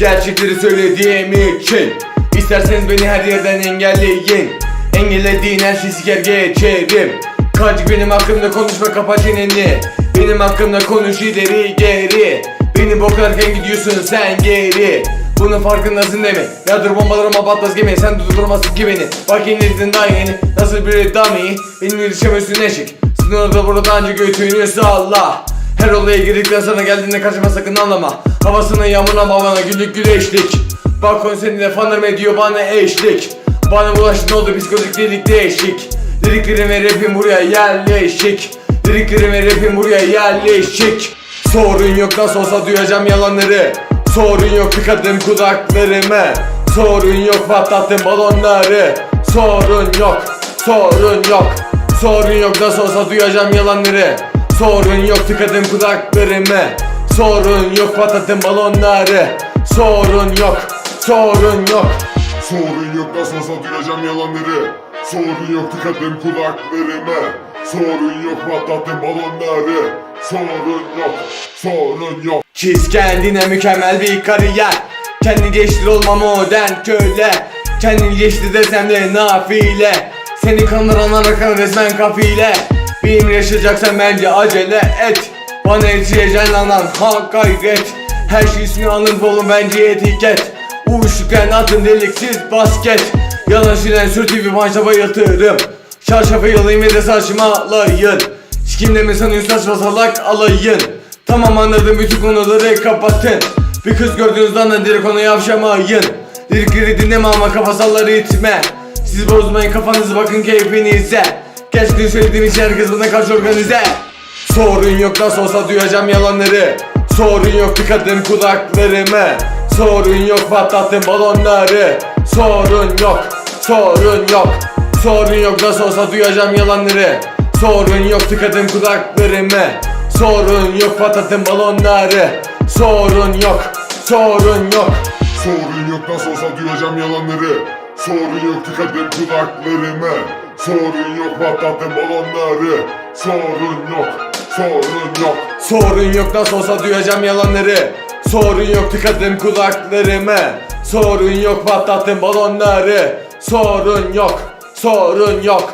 gerçekleri söylediğim için İsterseniz beni her yerden engelleyin. Engellediğin her şeyi siker geçerim Kaç benim hakkımda konuşma kapa çeneni. Benim hakkımda konuş ileri geri. Beni bokarken gidiyorsun sen geri. Bunun farkındasın değil mi? Dur bombalarıma patlas gemi Sen durduramazsın ki beni. Bak yenildin daha yeni Nasıl bir dummy. Benim yetişemezsin eşik Sizin orada burada önce götünü salla Her olaya girdikten sonra geldiğinde kaçma sakın anlama Havasına yağmuruna babana güllük güleşlik Bak konserinde fanlarım ediyor bana eşlik. Bana bulaştı ne oldu? Psikolojik delik değişik. Liriklerim ve rapim buraya yerleşik. Liriklerim ve rapim buraya yerleşik. Sorun yok nasıl olsa duyacağım yalanları. Sorun yok tıkadım kulaklarımı. Sorun yok patlattım balonları. Sorun yok Sorun yok. Sorun yok nasıl olsa duyacağım yalanları Sorun yok tıkadım kulaklarımı. Sorun yok patlattım balonları. Sorun yok Sorun yok. Sorun yok nasıl olsa duyacağım yalanları. Sorun yok tıkadım kulaklarımı. Sorun yok patlattım balonları. Sorun yok, sorun yok. Çiz kendine mükemmel bir kariyer. Kendi geçtir olma modern köle. Kendini geçti desem de nafile. Seni kandıranlar akın resmen kafile Benim yaşayacaksan bence acele et. Bana yetişeceksin lan lan ha gayret Her şey ismini alın oğlum bence etiket. Uyuşurken atın deliksiz basket. Yalan şiren sürtüyü pança bayıltırım. Çarşafı yalayın ve de saçımı alayın. Kimle mi sanıyorsun saçma salak alayın. Tamam anladım bütün konuları kapatın. Bir kız gördüğünüz anda direkt ona yavşamayın. Lirikleri dinleme ama kafa salları itme. Siz bozmayın kafanızı bakın keyfinize Gerçekten söylediğim için herkes bana karşı organize Sorun yok nasıl olsa duyacağım yalanları Sorun yok tıkadım kulaklarımı Sorun yok patlattım balonları Sorun yok Sorun yok Sorun yok nasıl olsa duyacağım yalanları Sorun yok tıkadım kulaklarımı Sorun yok patlattım balonları Sorun yok Sorun yok Sorun yok nasıl olsa duyacağım yalanları Sorun yok tıkadım kulaklarımı Sorun yok patlattım balonları. Sorun yok, sorun yok. Sorun yok nasıl olsa duyacağım yalanları. Sorun yok tıkadım kulaklarımı Sorun yok patlattım balonları. Sorun yok Sorun yok